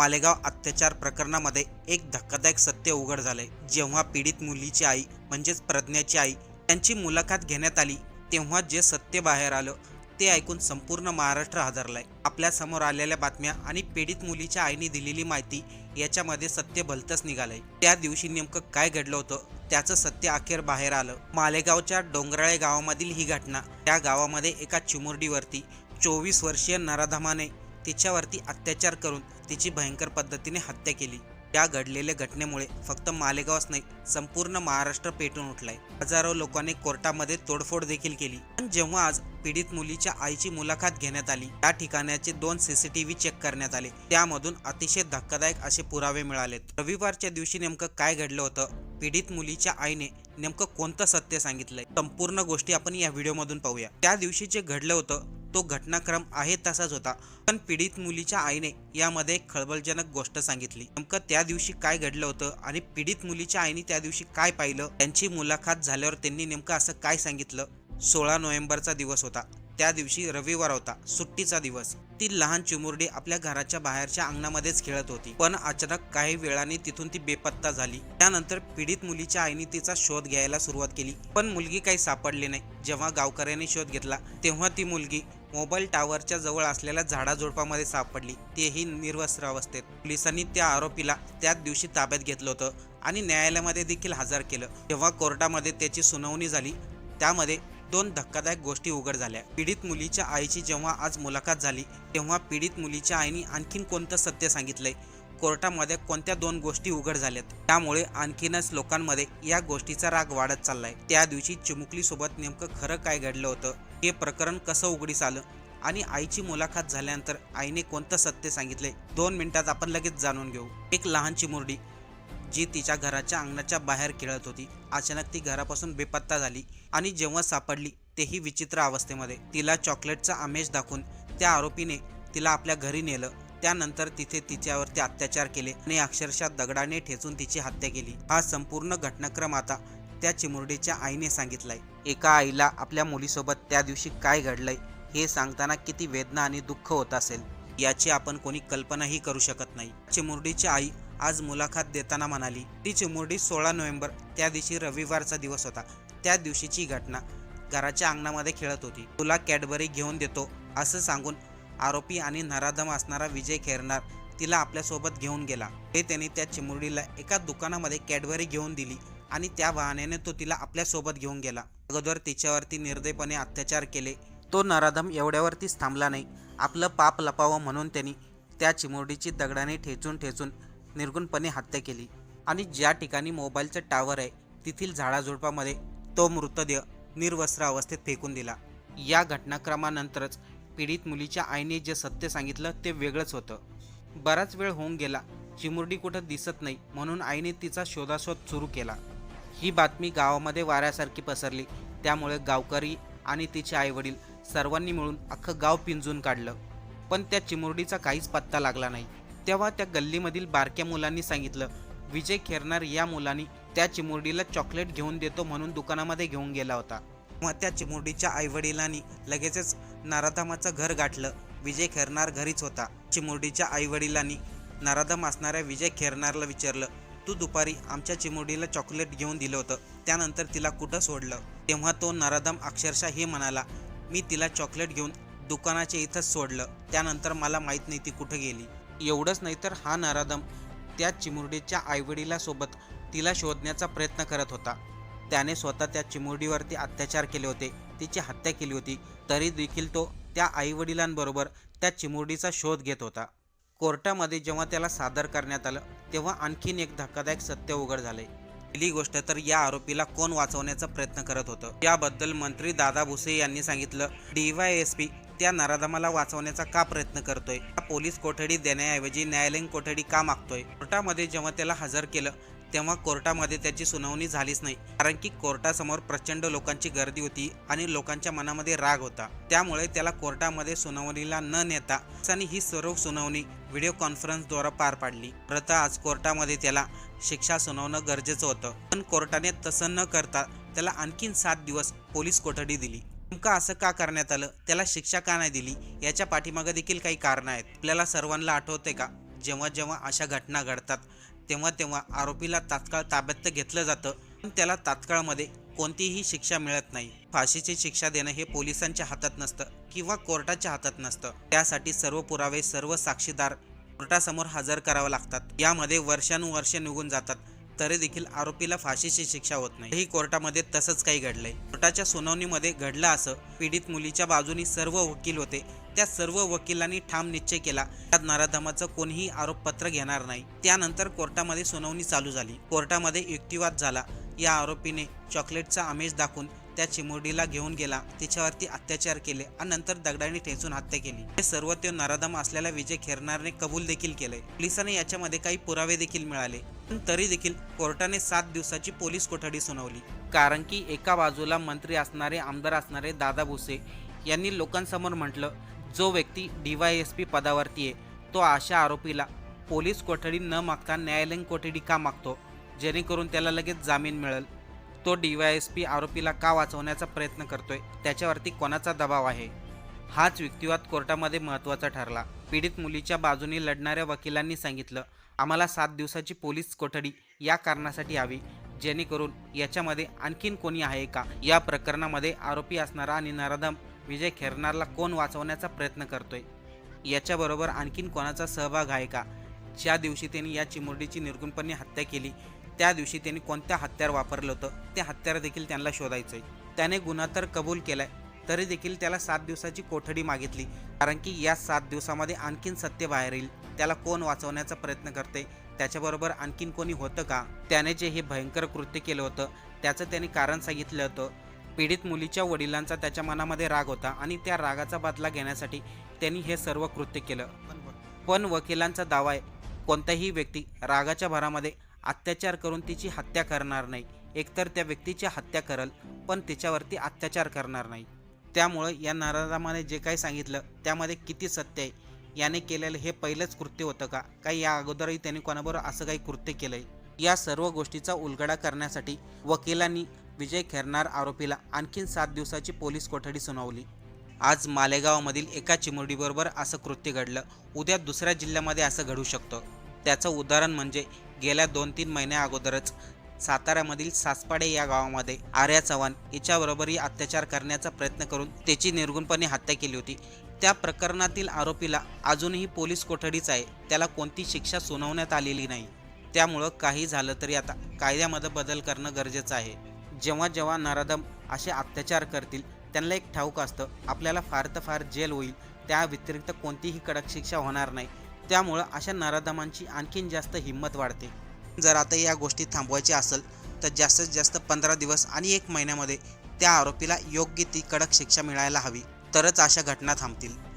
मालेगाव अत्याचार प्रकरणामध्ये एक धक्कादायक सत्य उघड झाले जेव्हा पीडित मुलीची आई म्हणजेच प्रज्ञाची आई त्यांची मुलाखत घेण्यात आली तेव्हा जे सत्य बाहेर आलं ते ऐकून संपूर्ण महाराष्ट्र हादरलाय. आपल्यासमोर आलेल्या बातम्या आणि पीडित मुलीच्या आईने दिलेली माहिती याच्यामध्ये सत्य भलतंच निघालंय. त्या दिवशी नेमकं काय घडलं होतं त्याचं सत्य अखेर बाहेर आलं. मालेगावच्या डोंगराळे गावामधील ही घटना त्या गावामध्ये एका चिमुरडीवरती चोवीस वर्षीय नराधमाने तिच्यावरती अत्याचार करून तिची भयंकर पद्धतीने हत्या केली. या घडलेल्या घटनेमुळे फक्त मालेगावच नाही संपूर्ण महाराष्ट्र पेटून उठलाय. हजारो लोकांनी कोर्टामध्ये तोडफोड देखील केली. पण जेव्हा आज पीडित मुलीच्या आईची मुलाखत घेण्यात आली त्या ठिकाणाचे दोन सीसीटीव्ही चेक करण्यात आले. त्यामधून अतिशय धक्कादायक असे पुरावे मिळालेत. रविवारच्या दिवशी नेमकं काय घडलं होतं? पीडित मुलीच्या आईने नेमकं कोणतं सत्य सांगितलंय? संपूर्ण गोष्टी आपण या व्हिडिओमधून पाहूया. त्या दिवशी जे घडलं होतं तो घटनाक्रम आहे तसाच होता. पण पीडित मुलीच्या आईने यामध्ये एक खळबळजनक गोष्ट सांगितली. नेमकं त्या दिवशी काय घडलं होतं आणि पीडित मुलीच्या आईने त्या दिवशी काय पाहिलं? त्यांची मुलाखत झाल्यावर त्यांनी नेमकं असं काय सांगितलं? सोळा नोव्हेंबरचा दिवस होता. त्या दिवशी रविवार होता. सुट्टीचा दिवस. ती लहान चिमुरडी आपल्या घराच्या बाहेरच्या अंगणामध्येच खेळत होती. पण अचानक काही वेळाने तिथून ती बेपत्ता झाली. त्यानंतर पीडित मुलीच्या आईने तिचा शोध घ्यायला सुरुवात केली. पण मुलगी काही सापडली नाही. जेव्हा गावकऱ्यांनी शोध घेतला तेव्हा ती मुलगी मोबाईल टावरच्या जवळ असलेल्या झाडाझुडपामध्ये सापडली. तेही निर्वस्त्र अवस्थेत. पोलिसांनी त्या आरोपीला त्याच दिवशी ताब्यात घेतलं होतं आणि न्यायालयामध्ये देखील हजर केलं. तेव्हा कोर्टामध्ये त्याची सुनावणी झाली त्यामध्ये दोन धक्कादायक गोष्टी उघड झाल्या. पीडित मुलीच्या आईची जेव्हा आज मुलाखत झाली तेव्हा पीडित मुलीच्या आईने आणखीन कोणतं सत्य सांगितलंय? कोर्टामध्ये कोणत्या दोन गोष्टी उघड झाल्यात? त्यामुळे आणखीनच लोकांमध्ये या गोष्टीचा राग वाढत चाललाय. त्या दिवशी चिमुकली सोबत नेमकं खरं काय घडलं होतं? हे प्रकरण कसं उघडीस आलं? आणि आईची मुलाखत झाल्यानंतर आईने कोणतं सत्य सांगितले? दोन मिनिटात आपण लगेच जाणून घेऊ. एक लहान चिमुरडी जी तिच्या घराच्या अंगणाच्या बाहेर खेळत होती. अचानक ती घरापासून बेपत्ता झाली आणि जेव्हा सापडली तेही विचित्र अवस्थेमध्ये. तिला चॉकलेटचा आमेश दाखवून त्या आरोपीने तिला आपल्या घरी नेलं. त्यानंतर तिथे तिच्यावरती अत्याचार केले आणि अक्षरशः दगडाने ठेचून तिची हत्या केली. हा संपूर्ण घटनाक्रम आता त्या चिमुरडीच्या आईने सांगितलंय एका आईला आपल्या मुलीसोबत त्या दिवशी काय घडलंय हे सांगताना किती वेदना आणि दुःख होत असेल याची आपण कोणी कल्पनाही करू शकत नाही. चिमुरडीची आई आज मुलाखत देताना म्हणाली ती चिमुरडी सोळा नोव्हेंबर त्या दिवशी रविवारचा दिवस होता. त्या दिवशीची घटना घराच्या अंगणामध्ये खेळत होती. तुला कॅडबरी घेऊन देतो असं सांगून आरोपी आणि नराधम असणारा विजय खेरणार तिला आपल्यासोबत घेऊन गेला. हे त्याने त्या चिमुरडीला एका दुकानामध्ये कॅडबरी घेऊन दिली. आणि त्या वाहनाने तो तिला आपल्यासोबत घेऊन गेला. अगोदर तिच्यावरती निर्दयपणे अत्याचार केले. तो नराधम एवढ्यावरतीच थांबला नाही. आपलं पाप लपावं म्हणून त्यांनी त्या चिमुरडीची दगडाने ठेचून ठेचून निर्गुणपणे हत्या केली. आणि ज्या ठिकाणी मोबाईलचं टावर आहे तेथील झाडाझुडपामध्ये तो मृतदेह निर्वस्त्र अवस्थेत फेकून दिला. या घटनाक्रमानंतरच पीडित मुलीच्या आईने जे सत्य सांगितलं ते वेगळंच होतं. बराच वेळ होऊन गेला. चिमुरडी कुठं दिसत नाही म्हणून आईने तिचा शोधाशोध सुरू केला. ही बातमी गावामध्ये वाऱ्यासारखी पसरली. त्यामुळे गावकरी आणि तिचे आईवडील सर्वांनी मिळून अख्खं गाव पिंजून काढलं. पण त्या चिमुरडीचा काहीच पत्ता लागला नाही. तेव्हा त्या गल्लीमधील बारक्या मुलांनी सांगितलं विजय खेरणार या मुलांनी त्या चिमुरडीला चॉकलेट घेऊन देतो म्हणून दुकानामध्ये घेऊन गेला होता. मग त्या चिमुरडीच्या आईवडिलांनी लगेचच नाराधामाचं घर गाठलं. विजय खेरणार घरीच होता. चिमुरडीच्या आईवडिलांनी नाराधम असणाऱ्या विजय खेरणारला विचारलं तू दुपारी आमच्या चिमुरडीला चॉकलेट घेऊन दिलं होतं. त्यानंतर तिला कुठं सोडलं? तेव्हा तो नराधम अक्षरशः हे म्हणाला मी तिला चॉकलेट घेऊन दुकानाच्या इथंच सोडलं. त्यानंतर मला माहीत नाही ती कुठं गेली. एवढंच नाही तर हा नराधम त्या चिमुरडीच्या आईवडिलासोबत तिला शोधण्याचा प्रयत्न करत होता. त्याने स्वतः त्या चिमुरडीवरती अत्याचार केले होते. तिची हत्या केली होती. तरी देखील तो त्या आईवडिलांबरोबर त्या चिमुरडीचा शोध घेत होता. कोर्टामध्ये जेव्हा त्याला सादर करण्यात आलं तेव्हा आणखीन एक धक्कादायक सत्य उघड झाले पहिली गोष्ट तर या आरोपीला कोण वाचवण्याचा प्रयत्न करत होतं? याबद्दल मंत्री दादा भुसे यांनी सांगितलं डीवाय एस पी त्या नराधमाला वाचवण्याचा का प्रयत्न करतोय? पोलीस कोठडी देण्याऐवजी न्यायालयीन कोठडी का मागतोय? कोर्टामध्ये जेव्हा त्याला हजर केलं तेव्हा कोर्टामध्ये त्याची सुनावणी झालीच नाही कारण की कोर्टासमोर प्रचंड लोकांची गर्दी होती आणि लोकांच्या मनामध्ये राग होता. त्यामुळे त्याला कोर्टामध्ये सुनावणीला न नेता ही सर्व सुनावणी व्हिडिओ कॉन्फरन्सद्वारा पार पाडली. प्रथा आज कोर्टामध्ये त्याला शिक्षा सुनावणं गरजेचं होतं. पण कोर्टाने तसं न करता त्याला आणखीन सात दिवस पोलीस कोठडी दिली. नेमकं असं का करण्यात आलं? त्याला शिक्षा का नाही दिली? याच्या पाठीमागं देखील काही कारणं आहेत. आपल्याला सर्वांना आठवते का? जेव्हा जेव्हा अशा घटना घडतात तेव्हा तेव्हा आरोपीला तात्काळ ताब्यात घेतलं जातं. पण त्याला तात्काळमध्ये कोणतीही शिक्षा मिळत नाही. फाशीची शिक्षा देणं हे पोलिसांच्या हातात नसतं किंवा कोर्टाच्या हातात नसतं. त्यासाठी सर्व पुरावे सर्व साक्षीदार कोर्टासमोर हजर करावं लागतात. यामध्ये वर्षानुवर्षे निघून जातात. तरी देखील आरोपीला फाशीची शिक्षा होत नाही. ही कोर्टामध्ये तसंच काही घडलंय. कोर्टाच्या सुनावणीमध्ये घडलं असं पीडित मुलीच्या बाजूनी सर्व वकील होते. त्या सर्व वकिलांनी ठाम निश्चय केला. त्यात नराधमाचं कोणीही आरोपपत्र घेणार नाही. त्यानंतर कोर्टामध्ये सुनावणी चालू झाली. कोर्टामध्ये युक्तिवाद झाला. या आरोपीने चॉकलेटचा आमिष दाखवून त्या चिमुरडीला घेऊन गेला. तिच्यावरती अत्याचार केले आणि नंतर दगडाने ठेचून हत्या केली. हे सर्व ते नराधम असलेला विजय खेरनारने कबूल देखील केले. पोलिसांनी याच्यामध्ये काही पुरावे देखील मिळाले. पण तरी देखील कोर्टाने सात दिवसाची पोलीस कोठडी सुनावली. कारण की एका बाजूला मंत्री असणारे आमदार असणारे दादा भुसे यांनी लोकांसमोर म्हटलं जो व्यक्ती डीवायएसपी पदावरती आहे तो अशा आरोपीला पोलीस कोठडी न मागता न्यायालयीन कोठडी का मागतो? जेणेकरून त्याला लगेच जामीन मिळेल. तो डीवायएसपी आरोपीला का वाचवण्याचा प्रयत्न करतोय त्याच्यावरती कोणाचा दबाव आहे? हाच युक्तिवाद कोर्टामध्ये महत्त्वाचा ठरला. पीडित मुलीच्या बाजूने लढणाऱ्या वकिलांनी सांगितलं आम्हाला सात दिवसाची पोलीस कोठडी या कारणासाठी हवी. जेणेकरून याच्यामध्ये आणखीन कोणी आहे का? या प्रकरणामध्ये आरोपी असणारा आणि नराधम विजय खेरनारला कोण वाचवण्याचा प्रयत्न करतोय? याच्याबरोबर आणखीन कोणाचा सहभाग आहे का? ज्या दिवशी त्यांनी या चिमुरडीची निर्गुणपणे हत्या केली त्या दिवशी त्यांनी कोणत्या हत्यार वापरलं होतं ते हत्यार देखील त्यांना शोधायचं आहे. त्याने गुन्हा तर कबूल केलाय तरी देखील त्याला सात दिवसाची कोठडी मागितली. कारण की या सात दिवसामध्ये आणखीन सत्य बाहेर येईल त्याला कोण वाचवण्याचा प्रयत्न करते त्याच्याबरोबर आणखीन कोणी होतं का? त्याने जे हे भयंकर कृत्य केलं होतं त्याचं त्याने कारण सांगितलं होतं. पीडित मुलीच्या वडिलांचा त्याच्या मनामध्ये राग होता आणि त्या रागाचा बदला घेण्यासाठी त्यांनी हे सर्व कृत्य केलं. पण वकिलांचा दावा आहे कोणताही व्यक्ती रागाच्या भरामध्ये अत्याचार करून तिची हत्या करणार नाही. एकतर त्या व्यक्तीची हत्या करल पण तिच्यावरती अत्याचार करणार नाही. त्यामुळं या नराधामाने जे काही सांगितलं त्यामध्ये किती सत्य आहे? याने केलेलं हे पहिलंच कृत्य होतं का? काही या अगोदरही त्याने कोणाबरोबर असं काही कृत्य केलंय? या सर्व गोष्टीचा उलगडा करण्यासाठी वकिलांनी विजय खेरनार आरोपीला आणखीन सात दिवसाची पोलीस कोठडी सुनावली. आज मालेगावमधील एका चिमुरडीबरोबर असं कृत्य घडलं. उद्या दुसऱ्या जिल्ह्यामध्ये असं घडू शकतं. त्याचं उदाहरण म्हणजे गेल्या दोन तीन महिन्या अगोदरच साताऱ्यामधील सासपाडे या गावामध्ये आर्या चव्हाण हिच्याबरोबरही अत्याचार करण्याचा प्रयत्न करून त्याची निर्गुणपणे हत्या केली होती. त्या प्रकरणातील आरोपीला अजूनही पोलीस कोठडीच आहे त्याला कोणती शिक्षा सुनावण्यात आलेली नाही. त्यामुळं काही झालं तरी आता कायद्यामध्ये बदल करणं गरजेचं आहे. जेव्हा जेव्हा नराधम असे अत्याचार करतील त्यांना एक ठाऊक असतं आपल्याला फार तर फार जेल होईल त्या व्यतिरिक्त कोणतीही कडक शिक्षा होणार नाही. त्यामुळं अशा नराधमांची आणखीन जास्त हिंमत वाढते. जर आता या गोष्टी थांबवायच्या असेल तर जास्तीत जास्त पंधरा दिवस आणि एक महिन्यामध्ये त्या आरोपीला योग्य ती कडक शिक्षा मिळायला हवी. तरच अशा घटना थांबतील.